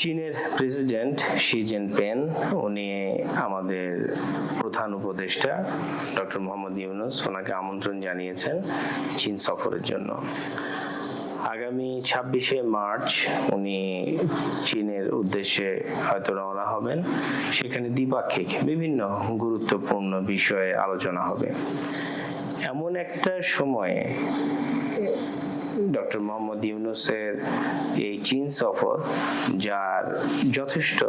চীনের president Xi Jinping, উনি আমাদের প্রধান উপদেষ্টা, ডক্টর মোহাম্মদ ইউনুস, ওনাকে আমন্ত্রণ জানিয়েছেন চীন সফরের জন্য। আগামী ছাব্বিশে মার্চ উনি চীনের উদ্দেশ্যে হয়তো রওনা হবেন। সেখানে দ্বিপাক্ষিক বিভিন্ন গুরুত্বপূর্ণ বিষয়ে আলোচনা হবে। এমন একটা সময়ে ডক্টর মোহাম্মদ ইউনুসের এই চীন সফর, যার যথেষ্ট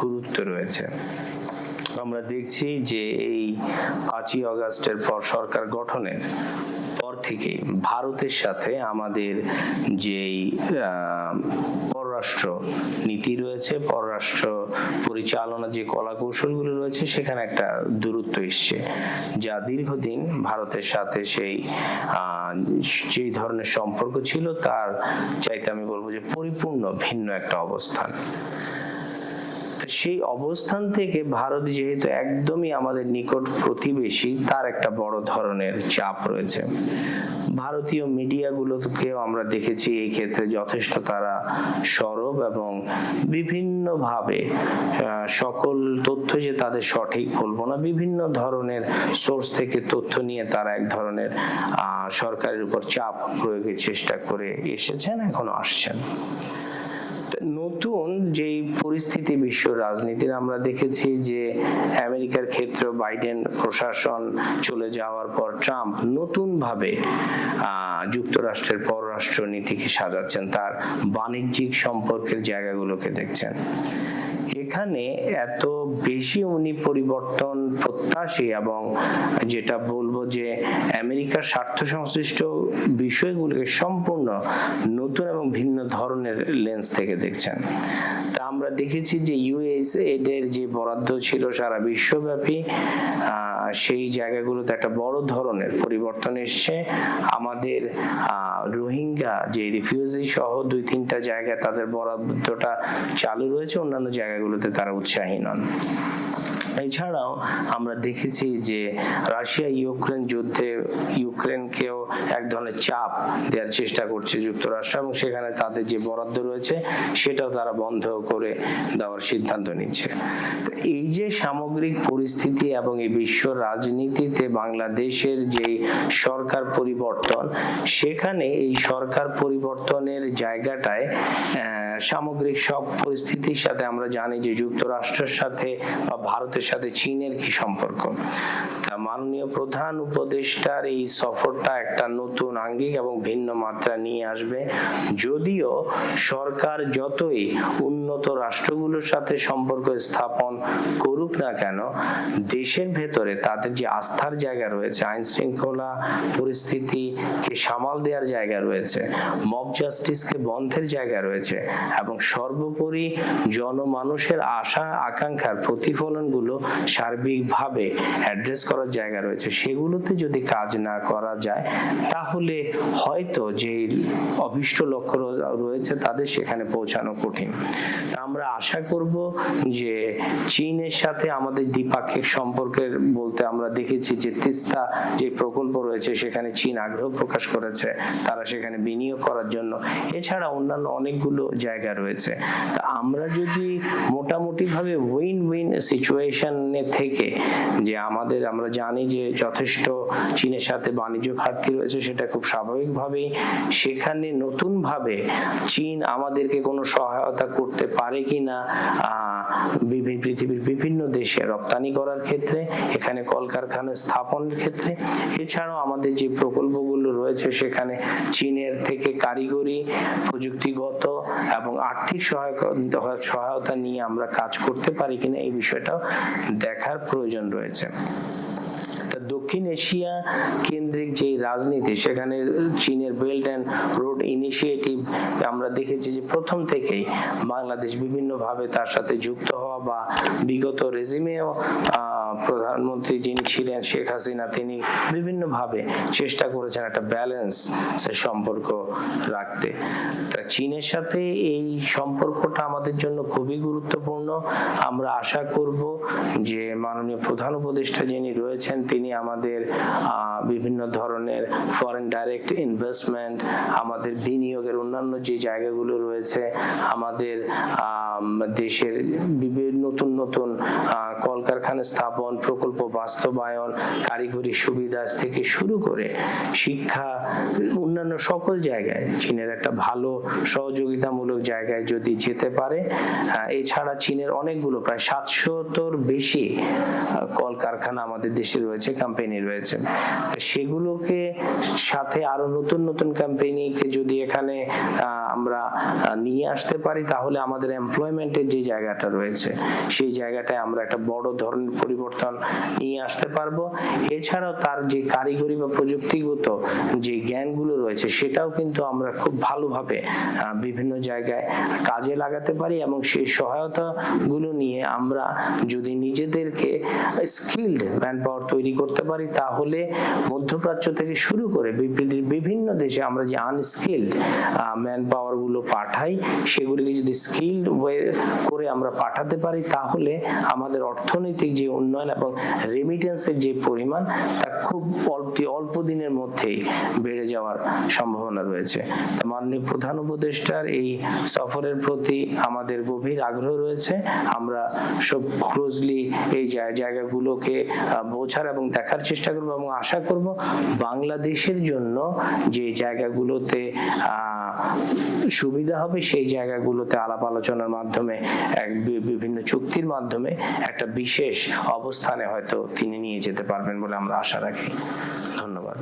গুরুত্ব রয়েছে। আমরা দেখছি যে এই পাঁচই অগাস্টের পর সরকার গঠনের পর থেকে ভারতের সাথে আমাদের যেই পররাষ্ট্র নীতি রয়েছে, পররাষ্ট্র পরিচালনা যে কলা কৌশলগুলো রয়েছে, সেখানে একটা দূরত্ব এসছে। যা দীর্ঘদিন ভারতের সাথে সেই যেই ধরনের সম্পর্ক ছিল, তার চাইতে আমি বলব যে পরিপূর্ণ ভিন্ন একটা অবস্থান। তো সেই অবস্থান থেকে ভারত যেহেতু একদমই আমাদের নিকট প্রতিবেশী, তার একটা বড় ধরনের চাপ রয়েছে। ভারতীয় মিডিয়াগুলোকেও আমরা দেখেছি এই ক্ষেত্রে যথেষ্ট তারা সরব এবং বিভিন্নভাবে সকল তথ্য যে তাদের সঠিক বলব না, বিভিন্ন ধরনের সোর্স থেকে তথ্য নিয়ে তারা এক ধরনের সরকারের উপর চাপ প্রয়োগের চেষ্টা করে এসেছেন, এখনও আসছেন। নতুন যেই পরিস্থিতি বিশ্ব রাজনীতির আমরা দেখেছি যে আমেরিকার ক্ষেত্রে বাইডেন প্রশাসন চলে যাওয়ার পর ট্রাম্প নতুন ভাবে যুক্তরাষ্ট্রের পররাষ্ট্র নীতিকে সাজাচ্ছেন, তার বাণিজ্যিক সম্পর্কের জায়গাগুলোকে দেখছেন। এখানে এত বেশি উনি পরিবর্তন প্রত্যাশী এবং যেটা বলব যে আমেরিকার স্বার্থ সংশ্লিষ্ট বিষয়গুলোকে সম্পূর্ণ নতুন এবং ভিন্ন ধরনের লেন্স থেকে দেখছেন। তা আমরা দেখেছি যে ইউএস এর যে বরাদ্দ ছিল সারা বিশ্বব্যাপী সেই জায়গাগুলোতে একটা বড় ধরনের পরিবর্তন এসছে। আমাদের রোহিঙ্গা যে রিফিউজি সহ দুই তিনটা জায়গায় তাদের বরাদ্দটা চালু রয়েছে, অন্যান্য জায়গাগুলোতে তারা উৎসাহী নন। এছাড়াও আমরা দেখেছি যে রাশিয়া ইউক্রেন যুদ্ধে ইউক্রেনকেও এক ধরনের চাপ দেওয়ার চেষ্টা করছে যুক্তরাষ্ট্র এবং সেখানে তাদের যে বরাদ্দ রয়েছে সেটাও তারা বন্ধ করে দেওয়ার সিদ্ধান্ত নিচ্ছে। এই যে সামগ্রিক পরিস্থিতি এবং এই বিশ্ব রাজনীতিতে বাংলাদেশের যে সরকার পরিবর্তন, সেখানে এই সরকার পরিবর্তনের জায়গাটায় সামগ্রিক সব পরিস্থিতির সাথে আমরা জানি যে যুক্তরাষ্ট্রের সাথে বা ভারতের সাথে চীনের কি সম্পর্ক? তা মাননীয় প্রধান উপদেষ্টার এই সফরটা একটা নতুন আঙ্গিক এবং ভিন্ন মাত্রা নিয়ে আসবে। যদিও সরকার যতই রাষ্ট্রগুলোর সাথে সম্পর্ক স্থাপন করুক না কেন, দেশের ভেতরে তাদের যে আস্থার জায়গা রয়েছে আইন শৃঙ্খলা পরিস্থিতিকে সামাল দেওয়ার জায়গা রয়েছে মব জাস্টিসকে বন্ধের জায়গা রয়েছে এবং সর্বোপরি জনমানুষের আশা, আকাঙ্ক্ষার প্রতিফলনগুলো সার্বিকভাবে অ্যাড্রেস করার জায়গা রয়েছে। সেগুলোতে যদি কাজ না করা যায়, তাহলে হয়তো যে অভিষ্ট লক্ষ্য রয়েছে তাদের সেখানে পৌঁছানো কঠিন। আমরা আশা করব যে চীনের সাথে আমাদের দ্বিপাক্ষিক সম্পর্কের বলতে আমরা দেখেছি যে তিস্তা যে প্রকল্প রয়েছে, সেখানে চীন আগ্রহ প্রকাশ করেছে, তারা সেখানে বিনিয়োগ করার জন্য। এছাড়া অন্যান্য অনেকগুলো জায়গা রয়েছে। তা আমরা যদি মোটামুটি ভাবে উইন উইন সিচুয়েশনে থেকে যে আমাদের, আমরা জানি যে যথেষ্ট চীনের সাথে বাণিজ্য ঘাটতি রয়েছে, সেটা খুব স্বাভাবিকভাবেই। সেখানে নতুন ভাবে চীন আমাদেরকে কোনো সহায়তা করতে পারে কিনা আহ, বিভি- পৃথিবীর বিভিন্ন দেশে রপ্তানি করার ক্ষেত্রে এখানে কলকারখানা স্থাপনের ক্ষেত্রে এছাড়াও আমাদের যে প্রকল্পগুলো রয়েছে সেখানে চীনের থেকে কারিগরি প্রযুক্তিগত এবং আর্থিক সহায়তা সহায়তা নিয়ে আমরা কাজ করতে পারি কিনা এই বিষয়টাও দেখার প্রয়োজন রয়েছে। দক্ষিণ এশিয়া কেন্দ্রিক যে রাজনীতি, সেখানে চীনের বেল্ট অ্যান্ড রোড ইনিশিয়েটিভ আমরা দেখেছি যে প্রথম থেকেই বাংলাদেশ বিভিন্নভাবে তার সাথে যুক্ত হওয়া বা বিগত রেজিমেও প্রধানমন্ত্রী যিনি ছিলেন শেখ হাসিনা তিনি বিভিন্নভাবে চেষ্টা করেছেন একটা ব্যালেন্স সম্পর্ক রাখতে। তা চীনের সাথে এই সম্পর্কটা আমাদের জন্য খুবই গুরুত্বপূর্ণ। আমরা আশা করব যে মাননীয় প্রধান উপদেষ্টা যিনি রয়েছেন তিনি আমাদের বিভিন্ন ধরনের ফরেন ডাইরেক্ট ইনভেস্টমেন্ট আমাদের বিনিয়োগের অন্যান্য যে জায়গাগুলো রয়েছে আমাদের আম, দেশের বিভিন্ন নতুন নতুন কলকারখানা স্থাপন, প্রকল্প বাস্তবায়ন, কারিগরি সুবিধা থেকে শুরু করে শিক্ষা, অন্যান্য সকল জায়গায় চীনের একটা ভালো সহযোগিতামূলক জায়গায় যদি যেতে পারে এছাড়া চীনের অনেকগুলো প্রায় সাতশোতর বেশি কলকারখানা আমাদের দেশে রয়েছে কোম্পানি রয়েছে। সেগুলোকে সাথে আরও নতুন নতুন কোম্পানিকে যদি এখানে আমরা নিয়ে আসতে পারি, তাহলে আমাদের এমপ্লয়মেন্টের যে জায়গাটা রয়েছে সেই জায়গাটায় আমরা একটা বড় ধরনের পরিবর্তন নিয়ে আসতে পারব। এছাড়াও তার যে কারিগরি বা প্রযুক্তিগত যে জ্ঞানগুলো রয়েছে, সেটাও কিন্তু আমরা খুব ভালোভাবে বিভিন্ন জায়গায় কাজে লাগাতে পারি এবং সেই সহায়তা গুলো নিয়ে আমরা যদি নিজেদেরকে স্কিল্ড ম্যান পাওয়ার তৈরি করতে পারি, তাহলে মধ্যপ্রাচ্য থেকে শুরু করে বিভিন্ন দেশে আমরা যে আনস্কিল্ড ম্যান পাওয়ারগুলো পাঠাই, সেগুলিকে যদি স্কিল্ড ওয়ে করে আমরা পাঠাতে পারি তাহলে আমাদের অর্থনৈতিক যে উন্নয়ন এবং রেমিটেন্সের যে পরিমাণ, তা খুব অল্প অল্প দিনের মধ্যেই বেড়ে যাওয়ার সম্ভাবনা রয়েছে। মাননীয় প্রধান উপদেষ্টার এই সফরের প্রতি আমাদের গভীর আগ্রহ রয়েছে। আমরা সব ক্লোজলি এই জায়গাগুলোকে বোঝার এবং দেখার চেষ্টা করব এবং আশা করব বাংলাদেশের জন্য যে জায়গাগুলোতে সুবিধা হবে, সেই জায়গাগুলোতে আলাপ আলোচনার মাধ্যমে এক বি- বিভিন্ন চুক্তির মাধ্যমে একটা বিশেষ অবস্থানে হয়তো তিনি নিয়ে যেতে পারবেন বলে আমরা আশা রাখি। ধন্যবাদ।